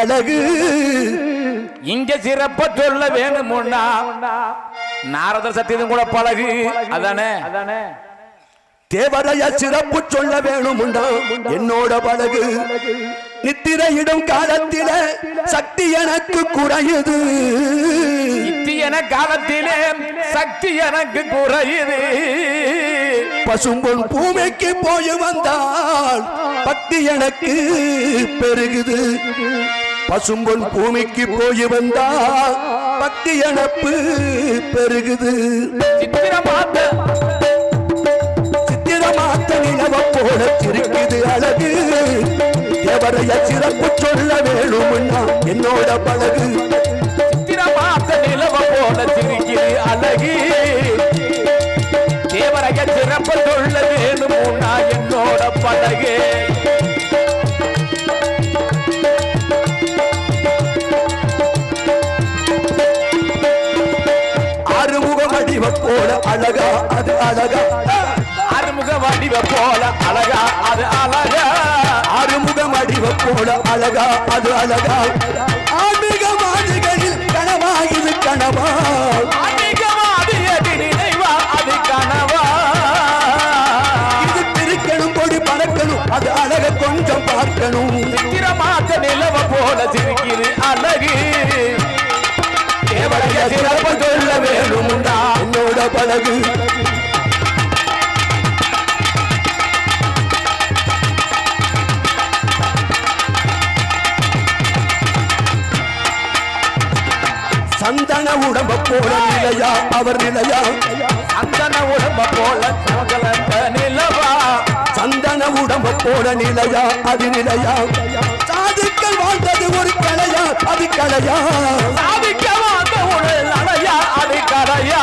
அழகு இங்க சிறப்ப சொல்ல வேணுமுன்னா நாரதர் சத்தியதும் கூட பழகு. அதானே? அதானே? தேவரைய சிறப்பு சொல்ல வேணுமுண்டா என்னோட பழகு. நித்திரையிடும் காலத்தில சக்தி எனக்கு குறையுது. நித்தியன காலத்திலே சக்தி எனக்கு குறையுது. பசும்பொன் பூமிக்கு போய் வந்தால் பக்தி எனக்கு பெருகுது. பசும்பொன் பூமிக்கு போய் வந்தால் பக்தி எனக்கு பெருகுது. சித்திரமாத்த. சித்திரமாத்த நிலவ போல சிரிக்குது அழகு. எவரைய சிறப்பு சொல்ல வேணும்னா என்னோட பழகு. சித்திரமாத்த நிலவ போல சிரிக்குது அழகி. தேவரைய சிறப்ப சொல்ல வேணுமுன்னா என்னோட பழகு. அழகா அது அழகா. அறுமுக வடிவ போல அழகா அது அழகா. ஆறுமுகம் அடிவ போல அழகா அது அழகா. ஆன்மீக மாதிரிகளில் கனவா. இது கனவா அதிகமாதியடி நினைவா அது கனவா. இது பிரிக்கணும் கொடி பறக்கணும் அது அழக கொஞ்சம் பார்க்கணும். சித்திரமாத்த நிலவ போல சிரிக்குது அழகு. தேவரைய சிறப்ப சொல்ல வேணுமுண்டா பட பழகு சந்தன உடம்ப போல நிலையா அவர் நிலையா? சந்தன உடம்ப போல சகலந்த நிலவா? சந்தன உடம்ப போல நிலையா அது நிலையா? சாதுக்கள் வாழ்ந்தது ஒரு கலையா அது கலையா சாதிக்க கரையா.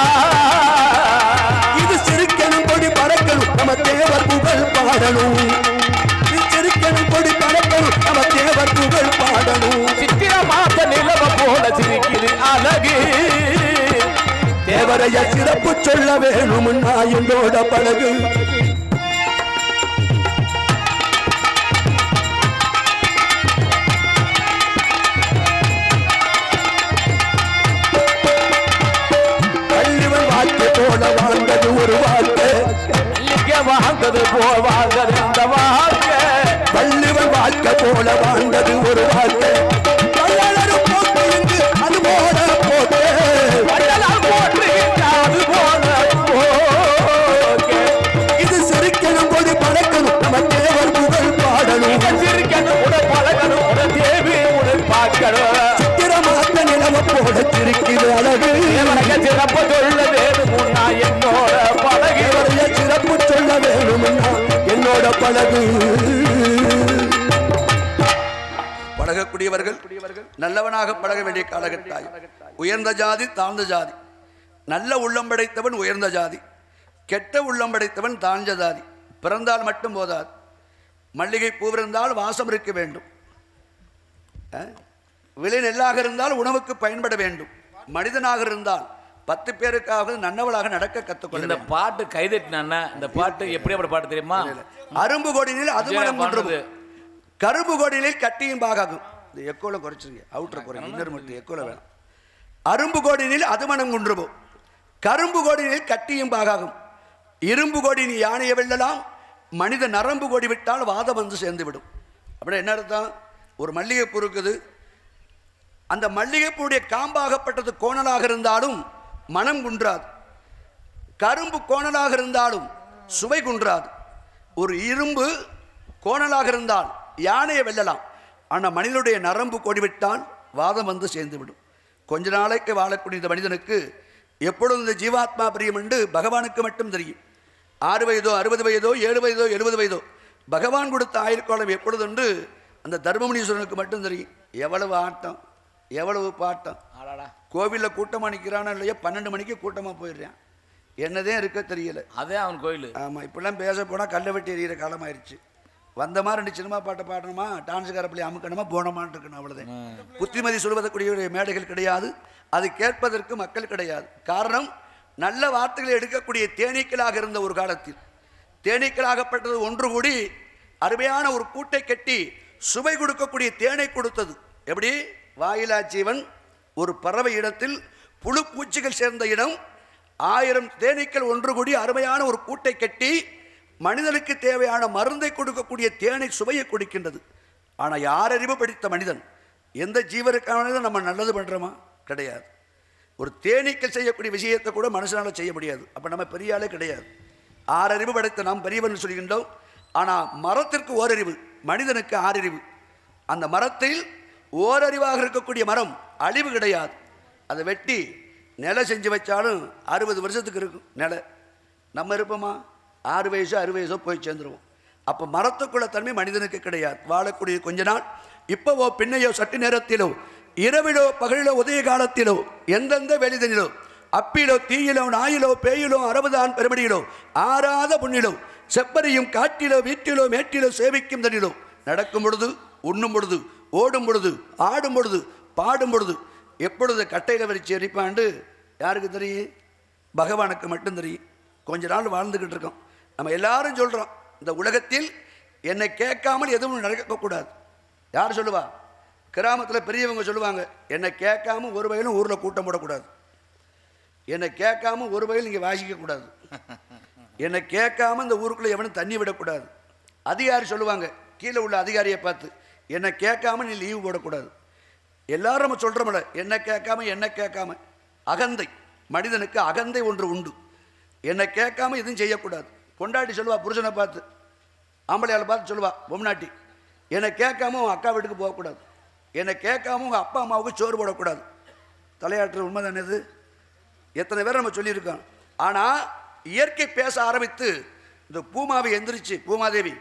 இது சிரிக்கணும் கொடி பறக்கணும் நம்ம தேவர் புகழ் பாடணும். இது சிரிக்கணும் கொடி பறக்கணும் நம்ம தேவர் புகழ் பாடணும். சித்திரமாத்த நிலவ போல சிரிக்குது அழகு. தேவரைய சிறப்பு சொல்ல வேணும்னா என்னோட பழகு. வாழ்ந்தது ஒரு வாழ்க்கை. வாழ்ந்தது போல் வாழ்ந்தது இந்த வாழ்க்கை. வள்ளுவன் வாழ்க்கை போல வாழ்ந்தது ஒரு வாழ்க்கை. வள்ளலரும் போக்கு இங்கு அது போல பழகு. பழகக்கூடியவர்கள் நல்லவனாக பழக வேண்டிய காலகட்டாய். உயர்ந்த ஜாதி தாழ்ந்த ஜாதி. நல்ல உள்ளம் படைத்தவன் உயர்ந்த ஜாதி. கெட்ட உள்ளம் படைத்தவன் தாழ்ந்த ஜாதி. பிறந்தால் மட்டும் போதாது. மல்லிகை பூவிருந்தால் வாசம் இருக்க வேண்டும். விலை நெல்லாக இருந்தால் உணவுக்கு பயன்பட வேண்டும். மனிதனாக இருந்தால் பத்து பேருக்காக நன்னவளாக நடக்க கற்றுக்கொள்ள இந்த பாட்டு கைதட்டினா இந்த பாட்டு எப்படியாப்பட்ட பாட்டு தெரியுமா? அரும்பு கொடினில் அது மனம் பாடுறது. கரும்பு கொடினில் கட்டியும் பாகாகும். இந்த எக்கோல குறைச்சிருங்க. அவுட்டர் குறைங்க இன்னொரு மட்டும் எக்கோல வேணாம். அரும்பு கோடினில் அது மனம் குன்றுவோம் கரும்பு கோடினில் கட்டியும் பாகாகும். இரும்பு கோடி நீ யானையை வெல்லலாம். மனித நரம்பு கோடி விட்டால் வாதம் வந்து சேர்ந்து விடும் அப்படின்னா என்ன அர்த்தம்? ஒரு மல்லிகைப்பூ இருக்குது. அந்த மல்லிகைப்பூடைய காம்பாகப்பட்டது கோணலாக இருந்தாலும் மனம் குன்றாது. கரும்பு கோணலாக இருந்தாலும் சுவை குன்றாது. ஒரு இரும்பு கோணலாக இருந்தால் யானையை வெல்லலாம். ஆனால் மனிதனுடைய நரம்பு கொடிவிட்டால் வாதம் வந்து சேர்ந்து விடும் கொஞ்ச நாளைக்கு வாழக்கூடிய இந்த மனிதனுக்கு எப்பொழுதும் இந்த ஜீவாத்மா பிரியம் என்று பகவானுக்கு மட்டும் தெரியும். ஆறு வயதோ அறுபது வயதோ ஏழு வயதோ எழுபது வயதோ பகவான் கொடுத்த ஆயுட்காலம் எப்பொழுதுண்டு அந்த தர்மமுனீஸ்வரனுக்கு மட்டும் தெரியும். எவ்வளவு ஆட்டம் எவ்வளவு பாட்டம். ஆடாடா. கோவிலில் கூட்டமாக நிற்கிறானோ இல்லையோ பன்னெண்டு மணிக்கு கூட்டமாக போயிடுறான். என்னதே இருக்க தெரியல. அதே அவன் கோயில். ஆமாம் இப்படிலாம் பேச போனால் கல்லை வெட்டி எறிகிற காலமாயிருச்சு. வந்தமா ரெண்டு சினிமா பாட்டை பாடணுமா? டான்ஸ் கரப்பிள்ளை அமுக்கணுமா? போனமான்னு இருக்கணும் அவ்வளோதான் புத்திமதி சொல்வதற்குரிய மேடைகள் கிடையாது. அது கேட்பதற்கு மக்கள் கிடையாது. காரணம் நல்ல வார்த்தைகளை எடுக்கக்கூடிய தேனீக்களாக இருந்த ஒரு காலத்தில். தேனீக்களாகப்பட்டது ஒன்று கூடி அருமையான ஒரு கூட்டை கட்டி சுவை கொடுக்கக்கூடிய தேனை கொடுத்தது. எப்படி? வாயிலா ஜீவன் ஒரு பறவை இடத்தில் புழு பூச்சிகள் சேர்ந்த இடம் ஆயிரம் தேனீக்கள் ஒன்று கூடி அருமையான ஒரு கூட்டை கட்டி மனிதனுக்கு தேவையான மருந்தை கொடுக்கக்கூடிய தேனை சுவையை கொடுக்கின்றது. ஆனால் யார் அறிவு படித்த மனிதன்? எந்த ஜீவருக்கானதும் நம்ம நல்லது பண்ணுறோமா கிடையாது. ஒரு தேனீக்கள் செய்யக்கூடிய விஷயத்தை கூட மனுஷனால் செய்ய முடியாது. அப்போ நம்ம பெரிய ஆளே கிடையாது. ஆறறிவு படைத்த நாம் பெரியவன் சொல்கின்றோம். ஆனால் மரத்திற்கு ஓரறிவு மனிதனுக்கு ஆறறிவு அந்த மரத்தில் ஓரறிவாக இருக்கக்கூடிய மரம் அழிவு கிடையாது. அதை வெட்டி நிலை செஞ்சு வச்சாலும் அறுபது வருஷத்துக்கு இருக்கும் நிலை. நம்ம இருப்போமா? ஆறு வயசோ அறுபது வயசோ போய் சேர்ந்துருவோம். அப்போ மரத்துக்குள்ள தன்மை மனிதனுக்கு கிடையாது. வாழக்கூடிய கொஞ்ச நாள் இப்போவோ பின்னையோ சட்டு நேரத்திலோ இரவிலோ பகலிலோ உதய காலத்திலோ எந்தெந்த வெளிதனிலோ அப்பிலோ தீயிலோ நாயிலோ பேயிலோ அறுபதான் பெருமடியிலோ ஆறாத புண்ணிலோ செப்பரியும் காட்டிலோ வீட்டிலோ மேட்டிலோ சேவிக்கும் தனிலோ நடக்கும் பொழுது உண்ணும் பொழுது ஓடும் பொழுது ஆடும் பொழுது பாடும் பொழுது எப்பொழுது கட்டையில் வரிச்சு எரிப்பாண்டு யாருக்கு தெரியும்? பகவானுக்கு மட்டும் தெரியும். கொஞ்ச நாள் வாழ்ந்துக்கிட்டு இருக்கோம். நம்ம எல்லாரும் சொல்கிறோம் இந்த உலகத்தில் என்னை கேட்காமல் எதுவும் நடக்கக்கூடாது. யார் சொல்லுவா? கிராமத்தில் பெரியவங்க சொல்லுவாங்க என்னை கேட்காம ஒரு வயலும் ஊரில் கூட்டம் போடக்கூடாது. என்னை கேட்காம ஒரு வயல் இங்கே வாசிக்கக்கூடாது. என்னை கேட்காம இந்த ஊருக்குள்ளே எவனும் தண்ணி விடக்கூடாது. அதிகாரி சொல்லுவாங்க கீழே உள்ள அதிகாரியை பார்த்து என்னை கேட்காம நீ லீவு போடக்கூடாது. எல்லாரும் நம்ம சொல்கிறோம்ல என்னை கேட்காம என்னை கேட்காம. அகந்தை மனிதனுக்கு அகந்தை ஒன்று உண்டு. என்னை கேட்காம எதுவும் செய்யக்கூடாது. பொண்டாட்டி சொல்லுவா புருஷனை பார்த்து ஆம்பளையால் பார்த்து சொல்லுவா பொம்னாட்டி என்னை கேட்காம உன் அக்கா வீட்டுக்கு போகக்கூடாது. என்னை கேட்காம உங்கள் அப்பா அம்மாவுக்கு சோறு போடக்கூடாது. தலையாட்டுற உண்மை தானே இது எத்தனை பேர் நம்ம சொல்லியிருக்கோம். ஆனால் இயற்கை பேச ஆரம்பித்து இந்த பூமாவை எந்திரிச்சு பூமாதேவி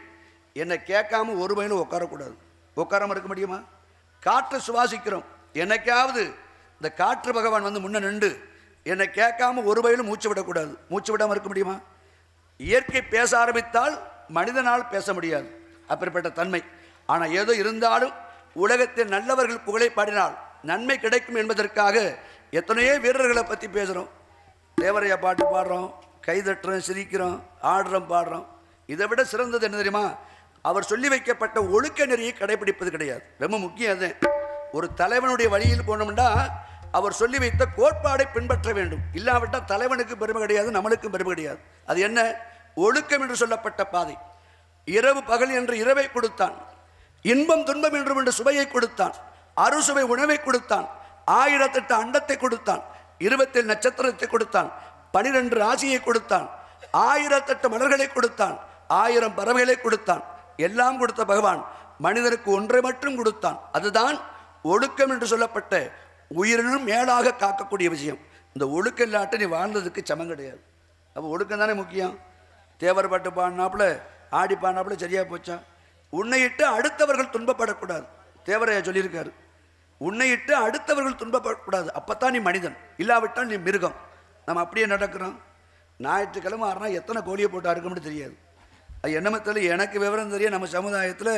என்னை கேட்காம ஒரு வயலும் உட்காரக்கூடாது. உட்காராம இருக்க முடியுமா? காற்றை சுவாசிக்கிறோம். என்னைக்காவது இந்த காற்று பகவான் வந்து முன்ன நின்று என்னை கேட்காம ஒரு வயலும் மூச்சு விடக்கூடாது. மூச்சு விடாமல் இருக்க முடியுமா? இயற்கை பேச ஆரம்பித்தால் மனிதனால் பேச முடியாது. அப்படிப்பட்ட தன்மை. ஆனால் ஏதோ இருந்தாலும் உலகத்தில் நல்லவர்கள் புகழை பாடினால் நன்மை கிடைக்கும் என்பதற்காக எத்தனையோ வீரர்களை பற்றி பேசுகிறோம் தேவரையா பாட்டு பாடுறோம் கைதட்டுறோம் சிரிக்கிறோம் ஆடுறோம் பாடுறோம். இதை விட சிறந்தது என்ன தெரியுமா? அவர் சொல்லி வைக்கப்பட்ட ஒழுக்க நெறியை கடைபிடிப்பது கிடையாது. ரொம்ப முக்கியம் அது. ஒரு தலைவனுடைய வழியில் போனோம்னா அவர் சொல்லி வைத்த கோட்பாடை பின்பற்ற வேண்டும். இல்லாவிட்டால் தலைவனுக்கு பெருமை கிடையாது நம்மளுக்கும் பெருமை கிடையாது. அது என்ன? ஒழுக்கம் என்று சொல்லப்பட்ட பாதை. இரவு பகல் என்று இரவை கொடுத்தான். இன்பம் துன்பம் என்று என்ற சுவையை கொடுத்தான். அறுசுவை உணவை கொடுத்தான். ஆயிரத்தெட்டு அண்டத்தை கொடுத்தான். இருபத்தேழு நட்சத்திரத்தை கொடுத்தான். பனிரெண்டு ராசியை கொடுத்தான். ஆயிரத்தெட்டு மலர்களை கொடுத்தான். ஆயிரம் பறவைகளை கொடுத்தான். எல்லாம் கொடுத்த பகவான் மனிதனுக்கு ஒன்றை மட்டும் கொடுத்தான். அதுதான் ஒழுக்கம் என்று சொல்லப்பட்ட உயிரினும் மேலாக காக்கக்கூடிய விஷயம். இந்த ஒழுக்கம் இல்லாட்ட நீ வாழ்ந்ததுக்கு சமம் கிடையாது. அப்போ ஒழுக்கம் தானே முக்கியம்? தேவர் பாட்டு பாடினாப்புல ஆடி பாடினாப்புல சரியா போச்சா? உன்னையிட்டு அடுத்தவர்கள் துன்பப்படக்கூடாது. தேவரையா சொல்லியிருக்காரு. உன்னையிட்டு அடுத்தவர்கள் துன்பப்படக்கூடாது. அப்போத்தான் நீ மனிதன். இல்லாவிட்டால் நீ மிருகம். நம்ம அப்படியே நடக்கிறோம். ஞாயிற்றுக்கிழமை ஆறுனா எத்தனை கோழியை போட்டு அறுக்கணும்னு தெரியாது. அது என்னமே தெரியல எனக்கு விவரம் தெரியும். நம்ம சமுதாயத்தில்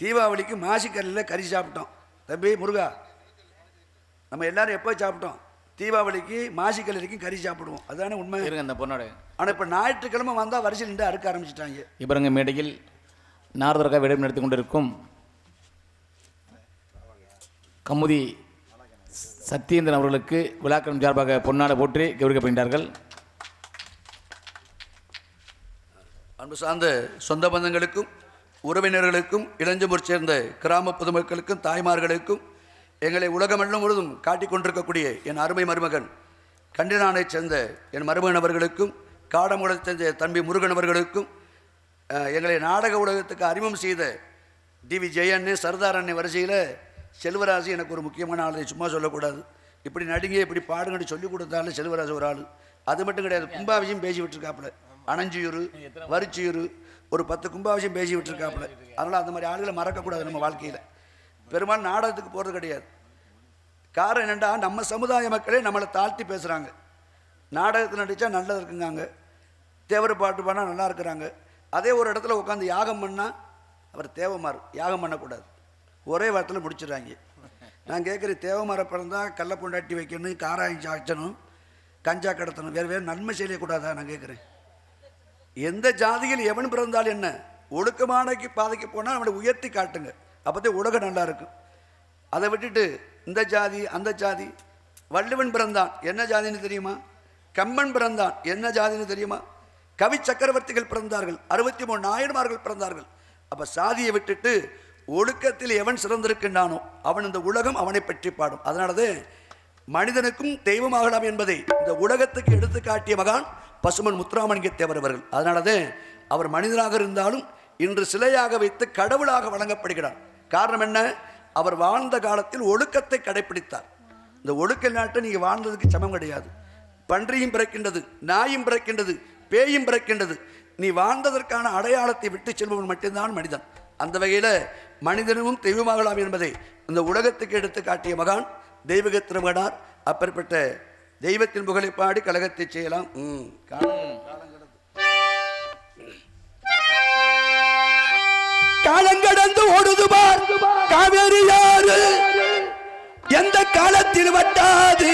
தீபாவளிக்கு மாசிக்கல்லில் கறி சாப்பிட்டோம். தம்பி முருகா நம்ம எல்லாரும் எப்போ சாப்பிட்டோம்? தீபாவளிக்கு மாசிக்கல்லிக்கும் கறி சாப்பிடுவோம். அதுதானே உண்மை? இருங்க இந்த பொண்ணோட. ஆனால் இப்போ ஞாயிற்றுக்கிழமை வந்தால் வரிசையில் நின்று அறுக்க ஆரம்பிச்சிட்டாங்க. இவரங்க மேடையில் நாரதற்காக விடம் நடத்தி கொண்டிருக்கும் கமுதி சத்யேந்திரன் அவர்களுக்கு விழாக்களம் சார்பாக பொன்னாடை போற்றி கௌரவிக்கப்படுகிறார்கள் அன்பு சார்ந்த சொந்த பந்தங்களுக்கும் உறவினர்களுக்கும் இளஞ்சம்பூர் சேர்ந்த கிராம பொதுமக்களுக்கும் தாய்மார்களுக்கும் எங்களை உலகமெல்லாம் முழுதும் காட்டிக் கொண்டிருக்கக்கூடிய என் அருமை மருமகன் கண்டினானை சேர்ந்த என் மருமகன் அவர்களுக்கும் காடமுடத்தைச் சேர்ந்த தம்பி முருகன் அவர்களுக்கும் எங்களை நாடக உலகத்துக்கு அறிமுகம் செய்த டிவி ஜெயன்னு சர்தார் அண்ணன் வரிசையில் செல்வராசு எனக்கு ஒரு முக்கியமான ஆள் சும்மா சொல்லக்கூடாது. இப்படி நடிங்க இப்படி பாடுங்கன்னு சொல்லி கொடுத்தாலும் செல்வராசு ஒரு ஆள். அது மட்டும் கிடையாது கும்பாபிஷம் பேசி விட்டுருக்காப்புல அனஞ்சியூர் வரிச்சியூர் ஒரு பத்து கும்பாபிஷம் பேசி விட்டுருக்காப்புல அதனால் அந்த மாதிரி ஆளுகளை மறக்கக்கூடாது நம்ம வாழ்க்கையில். பெரும்பாலும் நாடகத்துக்கு போகிறது கிடையாது. காரணம் என்னென்னா நம்ம சமுதாய மக்களே நம்மளை தாழ்த்தி பேசுகிறாங்க நாடகத்தில் நடித்தா நல்லது இருக்குங்காங்க. தேவர் பாட்டு பாடினா நல்லா இருக்கிறாங்க. அதே ஒரு இடத்துல உட்காந்து யாகம் பண்ணால் அவர் தேவமார். யாகம் பண்ணக்கூடாது. ஒரே வாரத்தில் முடிச்சிடுறாங்க. நான் கேட்குறேன் தேவமார பிறந்தால் கள்ள பொண்டாட்டி வைக்கணும் காராயம் சாய்ச்சணும் கஞ்சா கடத்தணும் வேறு வேறு நன்மை செய்யக்கூடாதா? நான் கேட்குறேன் எந்த ஜாதியில் எவன் பிறந்தால் என்ன? ஒழுக்கமான பாதைக்கு போனால் அவனை உயர்த்தி காட்டுங்க. அப்போதே உலகம் நல்லா இருக்கும். அதை விட்டுட்டு இந்த ஜாதி அந்த ஜாதி வள்ளுவன் பிறந்தான். என்ன ஜாதின்னு தெரியுமா? கம்மன் பிறந்தான். என்ன ஜாதின்னு தெரியுமா? கவி சக்கரவர்த்திகள் பிறந்தார்கள். அறுபத்தி மூணு நாயன்மார்கள் பிறந்தார்கள். அப்போ சாதியை விட்டுட்டு ஒழுக்கத்தில் எவன் சிறந்திருக்கின்றானோ அவன் இந்த உலகம் அவனை பற்றி பாடும். அதனாலதான் மனிதனுக்கும் தெய்வமாகலாம் என்பதை இந்த உலகத்துக்கு எடுத்து காட்டிய மகான் பசுமன் முத்துராமலிங்க தேவர் அவர்கள். அதனாலதான் அவர் மனிதனாக இருந்தாலும் இன்று சிலையாக வைத்து கடவுளாக வழங்கப்படுகிறார் காரணம் என்ன? அவர் வாழ்ந்த காலத்தில் ஒழுக்கத்தை கடைபிடித்தார் இந்த ஒழுக்க நாட்டை நீங்கள் வாழ்ந்ததுக்கு சமம் கிடையாது. பன்றியும் பிறக்கின்றது நாயும் பிறக்கின்றது பேயும் பிறக்கின்றது. நீ வாழ்ந்ததற்கான அடையாளத்தை விட்டு செல்பவன் மட்டும்தான் மனிதன். அந்த வகையில் மனிதனும் தெய்வமாகலாம் என்பதை இந்த உலகத்துக்கு எடுத்து காட்டிய மகான் தெய்வக திருமகனார் அப்பேற்பட்ட தெய்வத்தின் புகழை பாடி கழகத்தை செய்யலாம். ம். காலங்கடந்து ஓடுது பார். காவேரி யாரு எந்த காலத்தில் வட்டாது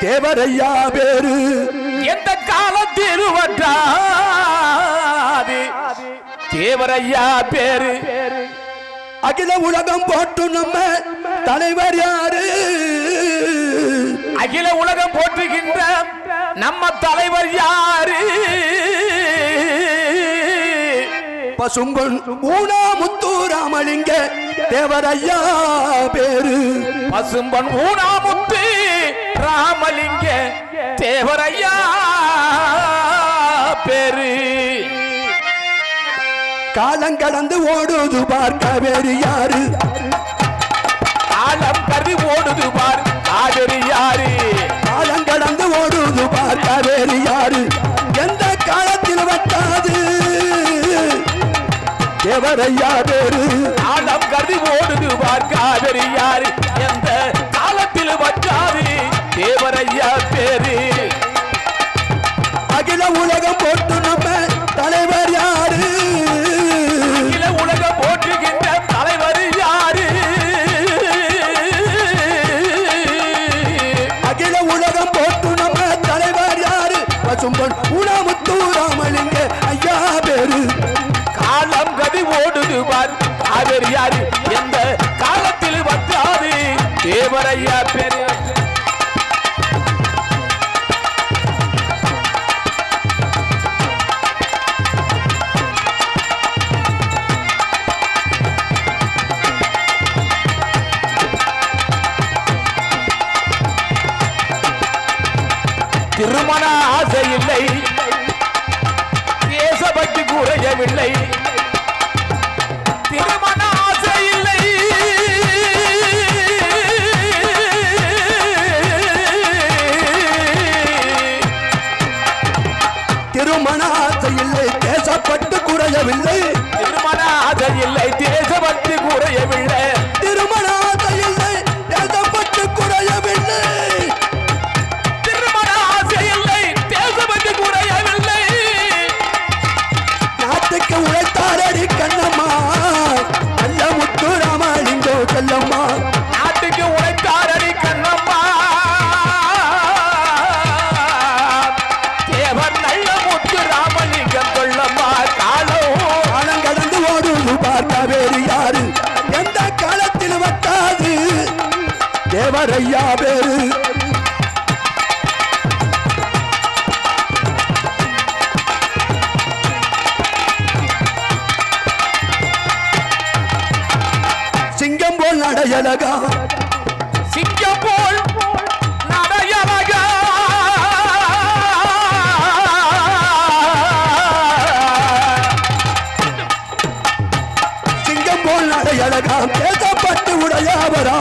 தேவரையா பேரு எந்த காலத்தில் வட்டாது தேவரையா பேரு. அகில உலகம் போட்டு நம்ம தலைவர் யாரு? அகில உலகம் போற்றுகின்ற நம்ம தலைவர் யாரு? பசும்பொன் ஊனா முத்தூராமலிங்க தேவரையா பேரு. பசும்பன் ஊனாமுத்து ராமலிங்க தேவரையா பேரு. காலங்கடந்து ஓடுது பார் காவேரி யாரு? காலம் கருதி ஓடுது பார் காவிரி யாரு? காலங்கடந்து ஓடுது பார் காவேரி யாரு? எந்த காலத்தில் வட்டாது? தேவரையா பேரு? காலம் கருதி ஓடுது பார் காவிரி யாரு? எந்த காலத்தில் வச்சாரு தேவரையா பேரு? அகில உலகம் போட்டு உலகம் போட்டு நம்ம தலைவர் யாரு? பசும்பொன் உணமுத்தூராமலிங்க ஐயா பேரு. காலம் கதி ஓடுது பார் காவிரி யாரு? எந்த காலத்தில் வச்சாரு தேவரையா திருமண ஆசை இல்லை. தேசபக்தி குறையவில்லை திருமண ஆசை இல்லை. திருமண ஆசை இல்லை தேசப்பட்டு குறையவில்லை திருமண ஆசை இல்லை தேசபக்தி குறையவில்லை தேவரையா பேரு சிங்கம் போல் நடையலகா சிங்கம் போல் நடையழகா. சிங்கம் போல் நடையலகா பேசப்பட்டு உடையாவரா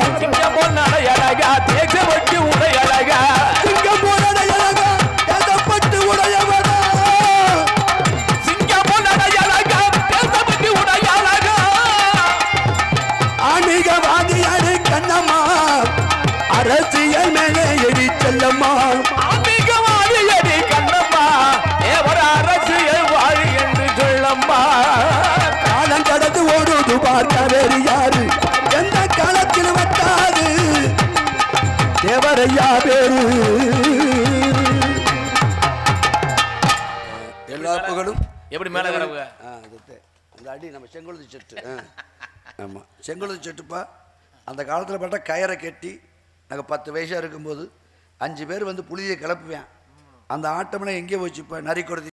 போல் நடையழகா தேசபக்தி உடையழகா சிங்கம் போல் நடையலகா பேசப்பட்டு உடையவரா சிங்கம் போல் நடையழகா தேசபக்தி உடையழகா ஆன்மீகவாதியாரு கண்ணம்மா அரசியல் மேலே எரி செல்லம்மா. ஆன்மீகவாதியடி கண்ணம்மா தேவர அரசியல் வாழி என்று சொல்லம்மா. எப்படி மேல கிடவுக ஆ, அது தே- அந்த அடி நம்ம செங்குழுது செட்டு. ஆ. ஆமா. செங்குழுது செட்டுப்பா. அந்த காலத்தில் பார்த்தா கயரை கட்டி நாங்கள் பத்து வயசாக இருக்கும்போது அஞ்சு பேர் வந்து புளியை கிளப்புவேன். அந்த ஆட்டம்னா எங்கே போச்சு இப்போ நரி கொடுத்து